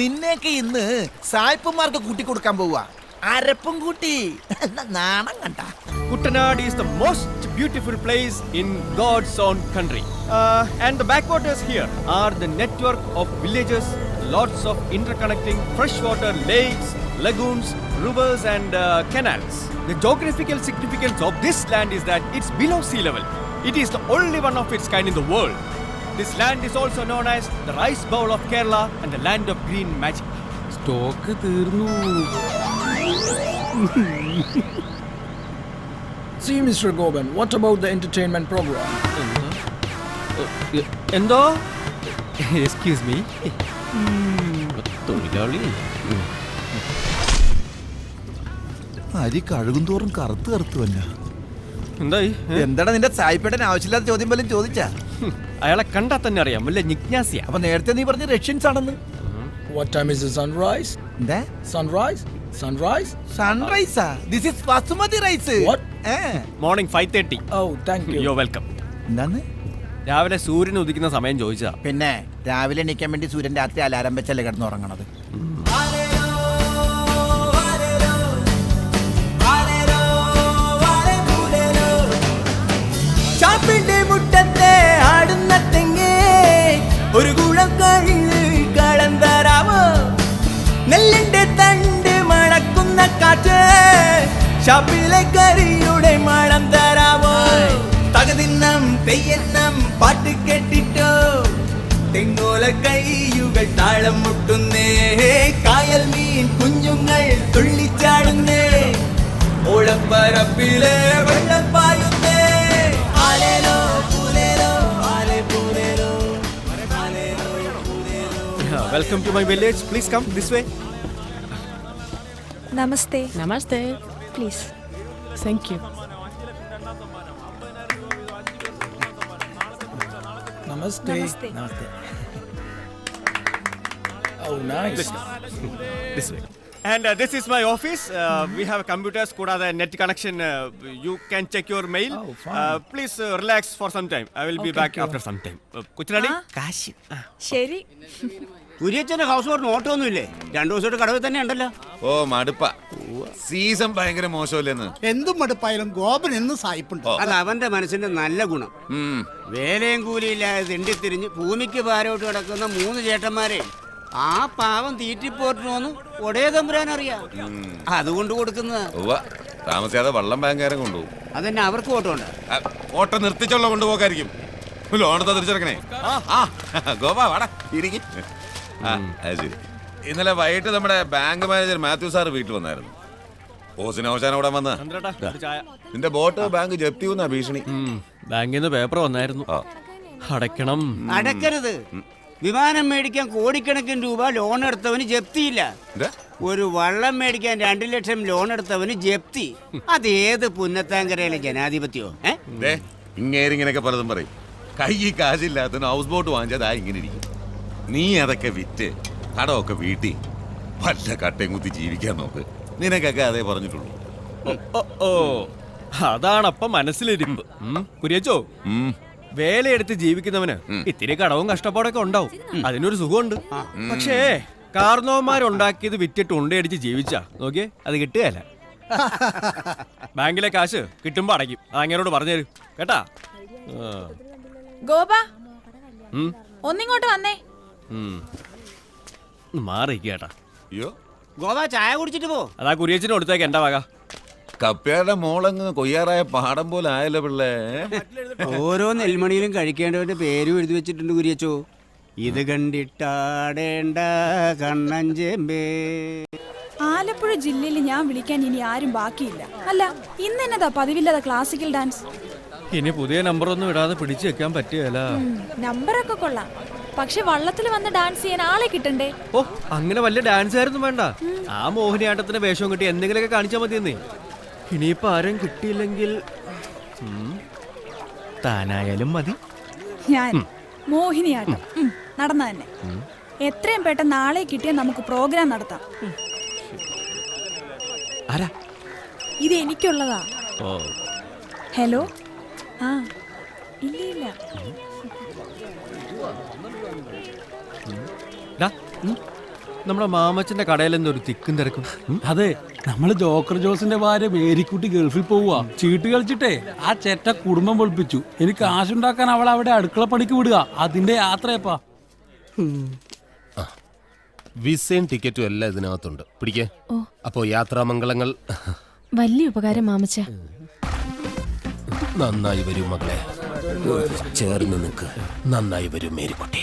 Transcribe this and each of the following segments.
നിന്നെയൊക്കെ ഇന്ന് സായിപ്പന്മാർക്ക് കൂട്ടി കൊടുക്കാൻ പോവാ അരപ്പും കൂട്ടി നാണം കണ്ട Kuttanad is the most beautiful place in God's own country. Uh, and the backwaters here are the network of villages, lots of interconnecting freshwater lakes, lagoons, rivers, and uh, canals. The geographical significance of this land is that it's below sea level. It is the only one of its kind in the world. This land is also known as the rice bowl of Kerala and the land of green magic. Stock തീർന്നു See, Mr. Goban, what about the entertainment program? എന്തോ excuse me തൊഴിലാളി അരി കഴുകും തോറും കറുത്ത് കറുത്ത് വന്ന എന്തായി? എന്താടാ നിന്റെ സായിപ്പേട്ടൻ ആവശ്യമില്ലാത്ത ചോദ്യം പോലും ചോദിച്ചാ അയാളെ കണ്ടാൽ തന്നെ അറിയാം. വല്ല ജിജ്ഞാസിയ. അപ്പൊ നേരത്തെ നീ പറഞ്ഞ റഷ്യൻസ് ആണെന്ന്. What time is sunrise sunrise? എന്താ? Sunrise sunrise സൺറൈസാ this is basmati rice what morning five thirty oh thank you you're welcome എന്താണ്? രാവിലെ സൂര്യൻ ഉദിക്കുന്ന സമയം ചോദിച്ചാ പിന്നെ രാവിലെ എണീക്കാൻ വേണ്ടി സൂര്യൻ രാത്രി അലാരം വെച്ചല്ലേ കിടന്ന് ഒരു കുളം കഴിഞ്ഞ് കളം തരാമോ? നെല്ലിന്റെ തണ്ട് മണക്കുന്ന കാറ്റ് ഷാപ്പിലെ കരിയുടെ മണം തരാമോ? തകതിന്നം തെയ്യന്നം പാട്ട് കെട്ടിട്ടോ? തെങ്ങോല കൈയുകൾ താളം മുട്ടുന്നേ കായൽ മീൻ കുഞ്ഞുങ്ങൾ തുള്ളിച്ചാടുന്നേ. ഓളപ്പരപ്പിലെ വെള്ളം welcome to my village please come this way namaste Namaste. Please Thank you. Namaste. Namaste Oh, nice. This way and this is my office we have computers കൂടാതെ net connection you can check your mail Oh, fine. Please relax for some time I will be back after some time കൊച്ചിനാടി. കാശ്. ശരി. കുര്യച്ചന്റെ house ബോട്ടിന് ഓട്ടം ഒന്നുമില്ലേ? രണ്ടു ദിവസമായിട്ട് കടവിൽ തന്നെ ഉണ്ടല്ലോ. ഓ മടുപ്പ. സീസൺ ഭയങ്കര മോശമല്ലെന്ന്? എന്തും മടുപ്പായാലും ഗോപൻ എന്നും സായിപ്പുണ്ട്. അത് അവന്റെ മനസ്സിന്റെ നല്ല ഗുണം. വേലയും കൂലിയില്ലാതെ തിണ്ടിത്തിരിഞ്ഞ് ഭൂമിക്ക് ഭാരമായിട്ട് കിടക്കുന്ന മൂന്ന് ചേട്ടന്മാരെ ആ പാവം തീറ്റിപ്പോറ്റിനോന്ന് ഒടേ തമ്പുരാൻ അറിയാം അതുകൊണ്ട് കൊടുക്കുന്നതാ. താമസിയാതെ വള്ളം ബാങ്കുകാരൻ കൊണ്ടുപോകും. അതന്നെ അവർക്ക് ഓട്ടോ ഉണ്ട് ഓട്ടം നിർത്തിച്ചുള്ള കൊണ്ടുപോകായിരിക്കും ലോണത്തെ തിരിച്ചെടുക്കണേ. ആ ഗോപാ വാടാ ഇരിക്കും. ഇന്നലെ വൈകിട്ട് നമ്മുടെ ബാങ്ക് മാനേജർ മാത്യു സാർ വീട്ടിൽ വന്നായിരുന്നു. ഓസിന് വന്ന. നിന്റെ ബോട്ട് ബാങ്ക് ജപ്തി ഭീഷണി. ബാങ്കിൽ നിന്ന് പേപ്പർ വന്നായിരുന്നു. അടയ്ക്കണം. അടക്കരുത് വിമാനം മേടിക്കാൻ കോടിക്കണക്കിന് രൂപ ലോൺ എടുത്തവന് ജപ്തിയില്ല? ഒരു വള്ളം മേടിക്കാൻ രണ്ടു ലക്ഷം ലോൺ എടുത്തവന് ജപ്തി. അതേത് പുന്നത്താങ്കരയിലെ ജനാധിപത്യോ? ഏ? ദേ ഇങ്ങേരിങ്ങനെയൊക്കെ പലതും പറയും. കൈ കാശില്ലാത്തതിന് ഹൗസ് ബോട്ട് വാങ്ങിച്ചതാ ഇങ്ങനെ ഇരിക്കും. നീ അതൊക്കെ വിറ്റ് കടമൊക്കെ വീട്ടി വല്ല കട്ടയും കുത്തി ജീവിക്കാൻ നോക്ക്. നിനക്കൊക്കെ അതേ പറഞ്ഞിട്ടുള്ളൂ. ഓ, അതാണപ്പൊ മനസ്സിലിരിപ്പ്. കുര്യച്ചോ. വേലയെടുത്ത് ജീവിക്കുന്നവന് ഇത്തിരി കടവും കഷ്ടപ്പാടൊക്കെ ഉണ്ടാവും. അതിനൊരു സുഖമുണ്ട്. പക്ഷേ കാർന്നോമാരുണ്ടാക്കിയത് വിറ്റിട്ട് ഉണ്ടയടിച്ച് ജീവിച്ചാ. നോക്കിയേ അത് കിട്ടുകയല്ല. ബാങ്കിലെ കാശ് കിട്ടുമ്പോ അടയ്ക്കും. അങ്ങനോട് പറഞ്ഞു തരും. കേട്ടാ. ഗോപ ഒന്നിങ്ങോട്ട് വന്നേ. മാറിക്കേട്ടാ ഒന്ന് മാറി കേട്ടാ. അയ്യോ. ഗോവ ചായ കുടിച്ചിട്ട് പോ. അതാ കുരിയച്ചിന് കൊടുത്തേക്ക് എന്റെ വക. കപ്പയുടെ മോളങ്ങ് കൊയ്യാറായ പാടം പോലെ ആയല്ലോ പിള്ളേ. ഓരോ നെൽമണിയിലും കഴിക്കേണ്ടവന്റെ പേരും എഴുതി വെച്ചിട്ടുണ്ട് കുരിയച്ചോ. ഇത് കണ്ടിട്ടാടേണ്ട കണ്ണഞ്ചേമ്പേ ആലപ്പുഴ ജില്ലയിൽ ഞാൻ വിളിക്കാൻ ഇനി ആരും ബാക്കിയില്ല. അല്ല ഇന്ന് എന്നതാ പതിവില്ലാതെ ക്ലാസിക്കൽ ഡാൻസ് ഇനി പുതിയ നമ്പർ ഒന്നും ഇടാതെ പിടിച്ചു വെക്കാൻ പറ്റിയല്ല നമ്പറൊക്കെ കൊള്ളാം. പക്ഷെ വള്ളത്തിൽ വന്ന് ഡാൻസ് ചെയ്യാൻ ആളെ കിട്ടണ്ടേ? ഓ അങ്ങനെ വലിയ ഡാൻസ് ആയിരുന്നു വേണ്ട. ആ മോഹിനിയാട്ടത്തിന്റെ വേഷവും കിട്ടി എന്തെങ്കിലുമൊക്കെ കാണിച്ചാൽ മതിയെന്നേ. ഇനിയിപ്പോ ആരും കിട്ടിയില്ലെങ്കിൽ താനായാലും മതി. ഞാൻ മോഹിനിയാട്ടം. നടന്ന തന്നെ. എത്രയും പെട്ടെന്ന് നാളെ കിട്ടിയാൽ നമുക്ക് പ്രോഗ്രാം നടത്താം. ആരാ? ഇത് എനിക്കുള്ളതാ. ഓ. ഹലോ? ആ ഇല്ല ഇല്ല. നമ്മുടെ മാമച്ചന്റെ കടയിൽ എന്തോ ഒരു തിക്കും തിരക്കും. അതെ നമ്മൾ ജോക്കർ ജോസിന്റെ ഭാര്യ മേരിക്കുട്ടി ഗൾഫിൽ പോവുക ചീട്ട് കളിച്ചിട്ടേ ആ ചേട്ട കുടുംബം പൊളിപ്പിച്ചു. എനിക്ക് കാശുണ്ടാക്കാൻ അവൾ അവിടെ അടുക്കള പണിക്ക് വിടുക. അതിന്റെ യാത്രയപ്പാ. വിസയും ടിക്കറ്റും എല്ലാം ഇതിനകത്തുണ്ട്. പിടിക്കേ. അപ്പോ യാത്രാമംഗളങ്ങൾ. വലിയ ഉപകാരം മാമച്ച. നന്നായി വരും മകളെ. ചേർന്ന് നിൽക്ക്. നന്നായി വരും മേരിക്കുട്ടി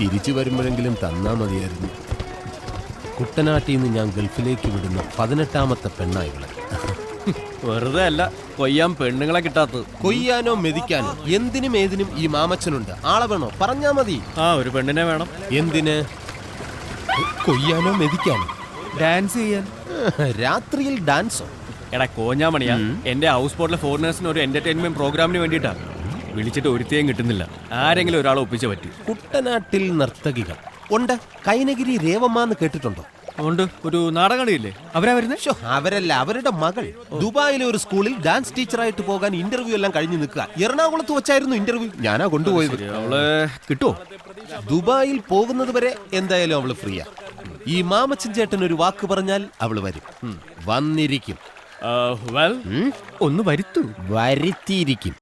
തിരിച്ചു വരുമ്പോഴെങ്കിലും തന്നാ മതിയായിരുന്നു. കുട്ടനാട്ടിൽ നിന്ന് ഞാൻ ഗൾഫിലേക്ക് വിടുന്ന പതിനെട്ടാമത്തെ പെണ്ണായികളെ. വെറുതെ അല്ല കൊയ്യാൻ പെണ്ണുങ്ങളെ കിട്ടാത്തത്. കൊയ്യാനോ മെതിക്കാനോ എന്തിനും ഏതിനും ഈ മാമച്ചനുണ്ട്. ആളെ വേണോ? പറഞ്ഞാ മതി. ആ ഒരു പെണ്ണിനെ വേണം. എന്തിന്? കൊയ്യാനോ മെതിക്കാനോ? ഡാൻസ് ചെയ്യാൻ. രാത്രിയിൽ ഡാൻസോ? എടാ കോഞ്ഞാമണിയാ. എന്റെ ഹൗസ് ബോട്ടിലെ ഫോറിനേഴ്സിന് ഒരു എന്റർടൈൻമെന്റ് പ്രോഗ്രാമിന് വേണ്ടിയിട്ടാ. വിളിച്ചിട്ട് ഒരുത്തേയും കിട്ടുന്നില്ല. ആരെങ്കിലും ഒരാളെ ഒപ്പിച്ച പറ്റൂ. കുട്ടനാട്ടിൽ നർത്തകികൾ. ഉണ്ട്. കൈനഗിരി രേവമ്മ എന്ന് കേട്ടിട്ടുണ്ടോ? അതുകൊണ്ട് ഒരു നാടകളിയില്ലേ അവരാ വരുന്നത് അവരല്ല. അവരുടെ മകൾ. ദുബായിലെ ഒരു സ്കൂളിൽ ഡാൻസ് ടീച്ചറായിട്ട് പോകാൻ ഇന്റർവ്യൂ എല്ലാം കഴിഞ്ഞു നിൽക്കുക. എറണാകുളത്ത് വെച്ചായിരുന്നു ഇന്റർവ്യൂ. ഞാനാ കൊണ്ടുപോയത്. അവൾ കിട്ടുമോ ദുബായിൽ പോകുന്നത് വരെ എന്തായാലും അവൾ ഫ്രീയാ. ഈ മാമച്ചൻ ചേട്ടൻ ഒരു വാക്ക് പറഞ്ഞാൽ അവൾ വരും. വന്നിരിക്കും. വെൽ ഒന്ന് വരുത്തൂ. വരുത്തിയിരിക്കും.